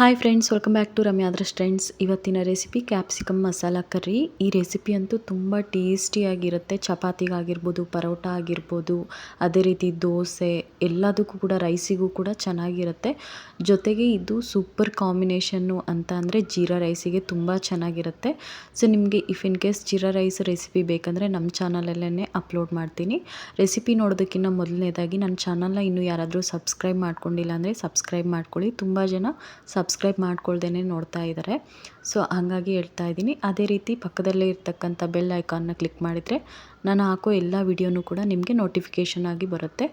Hi friends welcome back to ರಮ್ಯಾದ್ರಸ್ friends ಇವತ್ತಿನ recipe capsicum masala curry ಈ recipe ಅಂತೂ ತುಂಬ ಟೇಸ್ಟಿಯಾಗಿರುತ್ತೆ ಚಪಾತಿಗಾಗಿರ್ಬೋದು, ಪರೋಟ ಆಗಿರ್ಬೋದು, ಅದೇ ರೀತಿ ದೋಸೆ, ಎಲ್ಲದಕ್ಕೂ ಕೂಡ ರೈಸಿಗೂ ಕೂಡ ಚೆನ್ನಾಗಿರುತ್ತೆ. ಜೊತೆಗೆ ಇದು ಸೂಪರ್ ಕಾಂಬಿನೇಷನ್ನು ಅಂತ ಅಂದರೆ ಜೀರಾ ರೈಸಿಗೆ ತುಂಬ ಚೆನ್ನಾಗಿರುತ್ತೆ. ಸೊ ನಿಮಗೆ if in case jeera rice recipe ಬೇಕಂದರೆ ನಮ್ಮ ಚಾನಲಲ್ಲೇ ಅಪ್ಲೋಡ್ ಮಾಡ್ತೀನಿ. ರೆಸಿಪಿ ನೋಡೋದಕ್ಕಿಂತ ಮೊದಲನೇದಾಗಿ ನನ್ನ ಚಾನಲ್ನ ಇನ್ನೂ ಯಾರಾದರೂ ಸಬ್ಸ್ಕ್ರೈಬ್ ಮಾಡ್ಕೊಂಡಿಲ್ಲ ಅಂದರೆ ಸಬ್ಸ್ಕ್ರೈಬ್ ಮಾಡ್ಕೊಳ್ಳಿ. ತುಂಬ ಜನ ಸಬ್ಸ್ಕ್ರೈಬ್ ಮಾಡ್ಕೊಳ್ದೇ ನೋಡ್ತಾ ಇದ್ದಾರೆ ಸೊ, ಹಾಗಾಗಿ ಹೇಳ್ತಾ ಇದ್ದೀನಿ. ಅದೇ ರೀತಿ ಪಕ್ಕದಲ್ಲೇ ಇರ್ತಕ್ಕಂಥ ಬೆಲ್ ಐಕಾನ್ನ ಕ್ಲಿಕ್ ಮಾಡಿದರೆ ನಾನು ಹಾಕೋ ಎಲ್ಲ ವಿಡಿಯೋನೂ ಕೂಡ ನಿಮಗೆ ನೋಟಿಫಿಕೇಷನ್ ಆಗಿ ಬರುತ್ತೆ.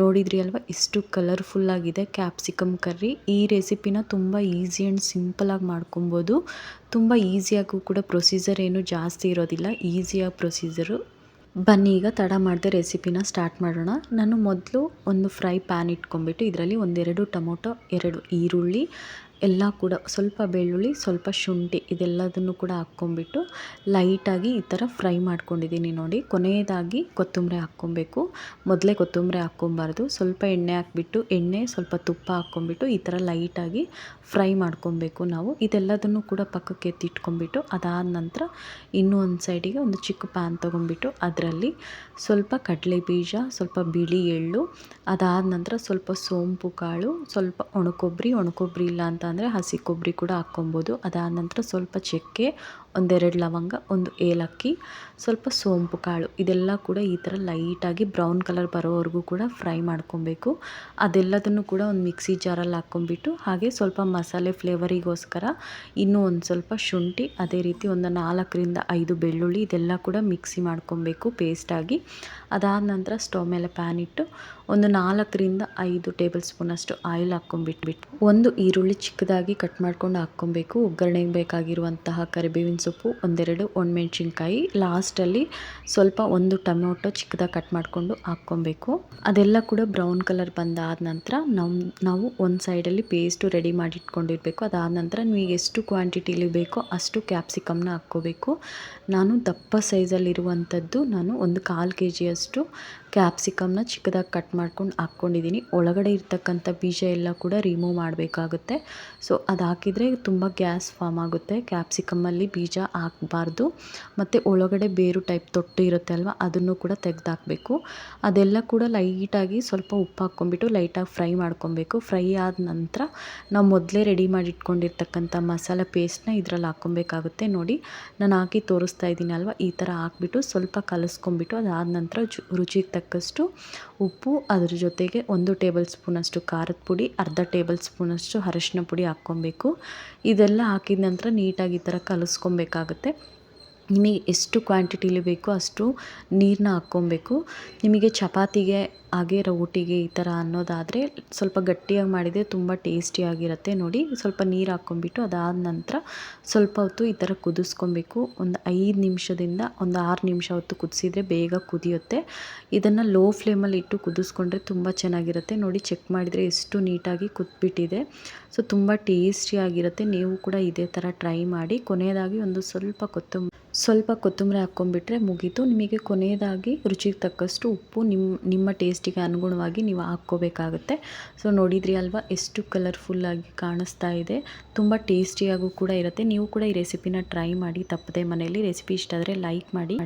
ನೋಡಿದ್ರಿ ಅಲ್ವಾ? ಎಷ್ಟು ಕಲರ್ಫುಲ್ಲಾಗಿದೆ ಕ್ಯಾಪ್ಸಿಕಮ್ ಕರ್ರಿ. ಈ ರೆಸಿಪಿನ ತುಂಬ ಈಸಿ ಆ್ಯಂಡ್ ಸಿಂಪಲಾಗಿ ಮಾಡ್ಕೊಬೋದು. ತುಂಬ ಈಸಿಯಾಗೂ ಕೂಡ ಪ್ರೊಸೀಜರ್ ಏನು ಜಾಸ್ತಿ ಇರೋದಿಲ್ಲ. ಈಸಿಯಾಗಿ ಪ್ರೊಸೀಜರು. ಬನ್ನಿ, ಈಗ ತಡ ಮಾಡದೆ ರೆಸಿಪಿನ ಸ್ಟಾರ್ಟ್ ಮಾಡೋಣ. ನಾನು ಮೊದಲು ಒಂದು ಫ್ರೈ ಪ್ಯಾನ್ ಇಟ್ಕೊಂಬಿಟ್ಟು ಇದರಲ್ಲಿ ಒಂದೆರಡು ಟೊಮೊಟೊ, ಎರಡು ಈರುಳ್ಳಿ ಎಲ್ಲ ಕೂಡ ಸ್ವಲ್ಪ ಬೆಳ್ಳುಳ್ಳಿ, ಸ್ವಲ್ಪ ಶುಂಠಿ ಇದೆಲ್ಲದನ್ನು ಕೂಡ ಹಾಕ್ಕೊಂಬಿಟ್ಟು ಲೈಟಾಗಿ ಈ ಥರ ಫ್ರೈ ಮಾಡ್ಕೊಂಡಿದ್ದೀನಿ ನೋಡಿ. ಕೊನೆಯದಾಗಿ ಕೊತ್ತಂಬರಿ ಹಾಕ್ಕೊಬೇಕು. ಮೊದಲೇ ಕೊತ್ತಂಬರಿ ಹಾಕ್ಕೊಬಾರ್ದು. ಸ್ವಲ್ಪ ಎಣ್ಣೆ ಹಾಕ್ಬಿಟ್ಟು, ಎಣ್ಣೆ, ಸ್ವಲ್ಪ ತುಪ್ಪ ಹಾಕ್ಕೊಂಬಿಟ್ಟು ಈ ಥರ ಲೈಟಾಗಿ ಫ್ರೈ ಮಾಡ್ಕೊಬೇಕು ನಾವು. ಇದೆಲ್ಲದನ್ನು ಕೂಡ ಪಕ್ಕಕ್ಕೆ ಎತ್ತಿಟ್ಕೊಂಬಿಟ್ಟು ಅದಾದ ನಂತರ ಇನ್ನೂ ಒಂದು ಸೈಡಿಗೆ ಒಂದು ಚಿಕ್ಕ ಪ್ಯಾನ್ ತೊಗೊಂಬಿಟ್ಟು ಅದರಲ್ಲಿ ಸ್ವಲ್ಪ ಕಡಲೆ ಬೀಜ, ಸ್ವಲ್ಪ ಬಿಳಿ ಎಳ್ಳು, ಅದಾದ ನಂತರ ಸ್ವಲ್ಪ ಸೋಂಪು ಕಾಳು, ಸ್ವಲ್ಪ ಒಣಕೊಬ್ಬರಿ ಒಣಕೊಬ್ಬರಿ ಇಲ್ಲ ಅಂತ ಅಂದರೆ ಹಸಿ ಕೊಬ್ಬರಿ ಕೂಡ ಹಾಕ್ಕೊಬೋದು. ಅದಾದ ನಂತರ ಸ್ವಲ್ಪ ಚಕ್ಕೆ, ಒಂದೆರಡು ಲವಂಗ, ಒಂದು ಏಲಕ್ಕಿ, ಸ್ವಲ್ಪ ಸೋಂಪು ಕಾಳು, ಇದೆಲ್ಲ ಕೂಡ ಈ ಥರ ಲೈಟಾಗಿ ಬ್ರೌನ್ ಕಲರ್ ಬರೋವರೆಗೂ ಕೂಡ ಫ್ರೈ ಮಾಡ್ಕೊಬೇಕು. ಅದೆಲ್ಲದನ್ನು ಕೂಡ ಒಂದು ಮಿಕ್ಸಿ ಜಾರಲ್ಲಿ ಹಾಕ್ಕೊಂಬಿಟ್ಟು ಹಾಗೆ ಸ್ವಲ್ಪ ಮಸಾಲೆ ಫ್ಲೇವರಿಗೋಸ್ಕರ ಇನ್ನೂ ಒಂದು ಸ್ವಲ್ಪ ಶುಂಠಿ, ಅದೇ ರೀತಿ ಒಂದು ನಾಲ್ಕರಿಂದ ಐದು ಬೆಳ್ಳುಳ್ಳಿ ಇದೆಲ್ಲ ಕೂಡ ಮಿಕ್ಸಿ ಮಾಡ್ಕೊಬೇಕು ಪೇಸ್ಟಾಗಿ. ಅದಾದ ನಂತರ ಸ್ಟವ್ ಮೇಲೆ ಪ್ಯಾನ್ ಇಟ್ಟು ಒಂದು ನಾಲ್ಕರಿಂದ ಐದು ಟೇಬಲ್ ಸ್ಪೂನಷ್ಟು ಆಯಿಲ್ ಹಾಕ್ಕೊಂಬಿಟ್ಬಿಟ್ಟು ಒಂದು ಈರುಳ್ಳಿ ಚಿಕ್ಕದಾಗಿ ಕಟ್ ಮಾಡ್ಕೊಂಡು ಹಾಕ್ಕೊಬೇಕು. ಒಗ್ಗರಣೆಗೆ ಬೇಕಾಗಿರುವಂತಹ ಕರಿಬೇವಿನ ಸೊಪ್ಪು, ಒಂದೆರಡು ಒಣಮೆಣ್ಸಿನ್ಕಾಯಿ. ಲಾಸ್ಟಲ್ಲಿ ಸ್ವಲ್ಪ ಒಂದು ಟೊಮೊಟೊ ಚಿಕ್ಕದಾಗಿ ಕಟ್ ಮಾಡಿಕೊಂಡು ಹಾಕ್ಕೊಬೇಕು. ಅದೆಲ್ಲ ಕೂಡ ಬ್ರೌನ್ ಕಲರ್ ಬಂದಾದ ನಂತರ ನಮ್ಮ ನಾವು ಒಂದು ಸೈಡಲ್ಲಿ ಪೇಸ್ಟು ರೆಡಿ ಮಾಡಿ ಇಟ್ಕೊಂಡಿರಬೇಕು. ಅದಾದ ನಂತರ ನೀವು ಎಷ್ಟು ಕ್ವಾಂಟಿಟಿಲಿ ಬೇಕೋ ಅಷ್ಟು ಕ್ಯಾಪ್ಸಿಕಮ್ನ ಹಾಕ್ಕೋಬೇಕು. ನಾನು ದಪ್ಪ ಸೈಜಲ್ಲಿರುವಂಥದ್ದು ನಾನು ಒಂದು ಕಾಲು ಕೆ ಜಿಯಷ್ಟು ಕ್ಯಾಪ್ಸಿಕಮ್ನ ಚಿಕ್ಕದಾಗಿ ಕಟ್ ಮಾಡ್ಕೊಂಡು ಹಾಕ್ಕೊಂಡಿದ್ದೀನಿ. ಒಳಗಡೆ ಇರ್ತಕ್ಕಂಥ ಬೀಜ ಎಲ್ಲ ಕೂಡ ರಿಮೂವ್ ಮಾಡಬೇಕಾಗುತ್ತೆ. ಸೊ ಅದು ಹಾಕಿದರೆ ತುಂಬ ಗ್ಯಾಸ್ ಫಾರ್ಮ್ ಆಗುತ್ತೆ. ಕ್ಯಾಪ್ಸಿಕಮ್ಮಲ್ಲಿ ಬೀಜ ಹಾಕಬಾರ್ದು. ಮತ್ತು ಒಳಗಡೆ ಬೇರು ಟೈಪ್ ತೊಟ್ಟು ಇರುತ್ತೆ ಅಲ್ವ, ಅದನ್ನು ಕೂಡ ತೆಗೆದಾಕಬೇಕು. ಅದೆಲ್ಲ ಕೂಡ ಲೈಟಾಗಿ ಸ್ವಲ್ಪ ಉಪ್ಪು ಹಾಕ್ಕೊಂಬಿಟ್ಟು ಲೈಟಾಗಿ ಫ್ರೈ ಮಾಡ್ಕೊಬೇಕು. ಫ್ರೈ ಆದ ನಂತರ ನಾವು ಮೊದಲೇ ರೆಡಿ ಮಾಡಿ ಇಟ್ಕೊಂಡಿರ್ತಕ್ಕಂಥ ಮಸಾಲೆ ಪೇಸ್ಟ್ನ ಇದರಲ್ಲಿ ಹಾಕ್ಕೊಬೇಕಾಗುತ್ತೆ. ನೋಡಿ, ನಾನು ಹಾಕಿ ತೋರಿಸ್ತಾ ಇದ್ದೀನಿ ಅಲ್ವ, ಈ ಥರ ಹಾಕ್ಬಿಟ್ಟು ಸ್ವಲ್ಪ ಕಲಿಸ್ಕೊಂಬಿಟ್ಟು ಅದಾದ ನಂತರ ರುಚಿಗೆ ತಕ್ಕಷ್ಟು ಉಪ್ಪು, ಅದ್ರ ಜೊತೆಗೆ ಒಂದು ಟೇಬಲ್ ಸ್ಪೂನಷ್ಟು ಖಾರದ ಪುಡಿ, ಅರ್ಧ ಟೇಬಲ್ ಸ್ಪೂನಷ್ಟು ಅರಶಿನ ಪುಡಿ ಹಾಕ್ಕೊಬೇಕು. ಇದೆಲ್ಲ ಹಾಕಿದ ನಂತರ ನೀಟಾಗಿ ಈ ಥರ ಕಲಿಸ್ಕೊಬೇಕಾಗುತ್ತೆ. ನಿಮಗೆ ಎಷ್ಟು ಕ್ವಾಂಟಿಟಿಲಿ ಬೇಕೋ ಅಷ್ಟು ನೀರನ್ನ ಹಾಕ್ಕೊಬೇಕು. ನಿಮಗೆ ಚಪಾತಿಗೆ ಹಾಗೆ ರೋಟಿಗೆ ಈ ಥರ ಅನ್ನೋದಾದರೆ ಸ್ವಲ್ಪ ಗಟ್ಟಿಯಾಗಿ ಮಾಡಿದರೆ ತುಂಬ ಟೇಸ್ಟಿಯಾಗಿರುತ್ತೆ ನೋಡಿ. ಸ್ವಲ್ಪ ನೀರು ಹಾಕ್ಕೊಂಬಿಟ್ಟು ಅದಾದ ನಂತರ ಸ್ವಲ್ಪ ಹೊತ್ತು ಈ ಥರ ಕುದಿಸ್ಕೊಬೇಕು. ಒಂದು ಐದು ನಿಮಿಷದಿಂದ ಒಂದು ಆರು ನಿಮಿಷ ಹೊತ್ತು ಕುದಿಸಿದ್ರೆ ಬೇಗ ಕುದಿಯುತ್ತೆ. ಇದನ್ನು ಲೋ ಫ್ಲೇಮಲ್ಲಿ ಇಟ್ಟು ಕುದಿಸ್ಕೊಂಡ್ರೆ ತುಂಬ ಚೆನ್ನಾಗಿರುತ್ತೆ ನೋಡಿ. ಚೆಕ್ ಮಾಡಿದರೆ ಎಷ್ಟು ನೀಟಾಗಿ ಕುದ್ಬಿಟ್ಟಿದೆ. ಸೊ, ತುಂಬ ಟೇಸ್ಟಿಯಾಗಿರುತ್ತೆ. ನೀವು ಕೂಡ ಇದೇ ಥರ ಟ್ರೈ ಮಾಡಿ. ಕೊನೆಯದಾಗಿ ಒಂದು ಸ್ವಲ್ಪ ಕೊತ್ತಂಬರಿ ಸ್ವಲ್ಪ ಕೊತ್ತಂಬರಿ ಹಾಕ್ಕೊಂಬಿಟ್ರೆ ಮುಗೀತು. ನಿಮಗೆ ಕೊನೆಯದಾಗಿ ರುಚಿಗೆ ತಕ್ಕಷ್ಟು ಉಪ್ಪು ನಿಮ್ಮ ನಿಮ್ಮ ಟೇಸ್ಟಿಗೆ ಅನುಗುಣವಾಗಿ ನೀವು ಹಾಕ್ಕೋಬೇಕಾಗುತ್ತೆ. ಸೊ, ನೋಡಿದ್ರಿ ಅಲ್ವಾ? ಎಷ್ಟು ಕಲರ್ಫುಲ್ಲಾಗಿ ಕಾಣಿಸ್ತಾ ಇದೆ. ತುಂಬ ಟೇಸ್ಟಿಯಾಗೂ ಕೂಡ ಇರುತ್ತೆ. ನೀವು ಕೂಡ ಈ ರೆಸಿಪಿನ ಟ್ರೈ ಮಾಡಿ, ತಪ್ಪದೆ ಮನೆಯಲ್ಲಿ ರೆಸಿಪಿ ಇಷ್ಟ ಆದರೆ ಲೈಕ್ ಮಾಡಿ,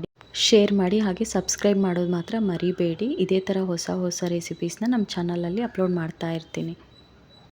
ಶೇರ್ ಮಾಡಿ, ಹಾಗೆ ಸಬ್ಸ್ಕ್ರೈಬ್ ಮಾಡೋದು ಮಾತ್ರ ಮರಿಬೇಡಿ. ಇದೇ ಥರ ಹೊಸ ಹೊಸ ರೆಸಿಪೀಸ್ನ ನಮ್ಮ ಚಾನಲಲ್ಲಿ ಅಪ್ಲೋಡ್ ಮಾಡ್ತಾ ಇರ್ತೀನಿ.